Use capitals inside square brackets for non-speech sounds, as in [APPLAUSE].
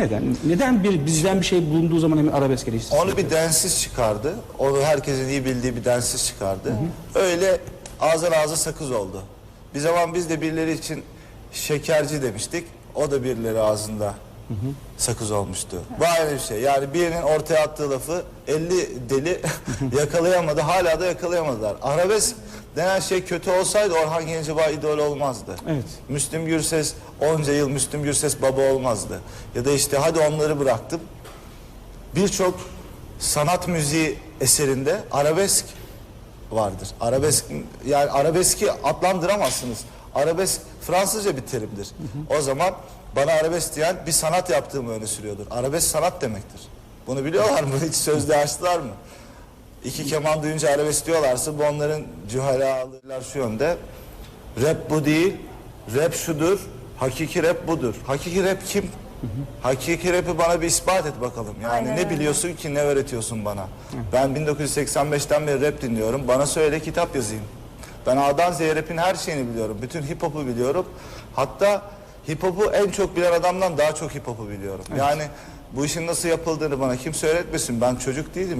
neden? Neden bir bizden bir şey bulunduğu zaman hemen arabesk eleştirisi? Onu bir densiz çıkardı. Onu herkesin iyi bildiği bir densiz çıkardı. Öyle ağızdan ağza sakız oldu. Bir zaman biz de birileri için şekerci demiştik. O da birileri ağzında sakız olmuştu. Bu ayrı bir şey. Yani birinin ortaya attığı lafı 50 deli [LAUGHS] yakalayamadı. Hala da yakalayamadılar. Arabesk denen şey kötü olsaydı Orhan Gencebay idol olmazdı. Evet. Müslüm Gürses onca yıl Müslüm Gürses baba olmazdı. Ya da işte hadi onları bıraktım birçok sanat müziği eserinde arabesk vardır. Arabesk yani arabeski adlandıramazsınız. Arabesk Fransızca bir terimdir. O zaman bana arabesk diyen bir sanat yaptığımı öne sürüyordur. Arabesk sanat demektir. Bunu biliyorlar mı? Hiç sözde açtılar mı? İki keman duyunca arabesk diyorlarsa bu onların cühalalılar şu yönde. Rap bu değil, rap şudur, hakiki rap budur. Hakiki rap kim? Hakiki rap'i bana bir ispat et bakalım. Yani Aynen ne öyle. biliyorsun ki ne öğretiyorsun bana? Ben 1985'ten beri rap dinliyorum. Bana söyle kitap yazayım. Ben A'dan Z'ye rap'in her şeyini biliyorum. Bütün hip hop'u biliyorum. Hatta hip hop'u en çok bilen adamdan daha çok hip hop'u biliyorum. Yani bu işin nasıl yapıldığını bana kimse öğretmesin. Ben çocuk değilim.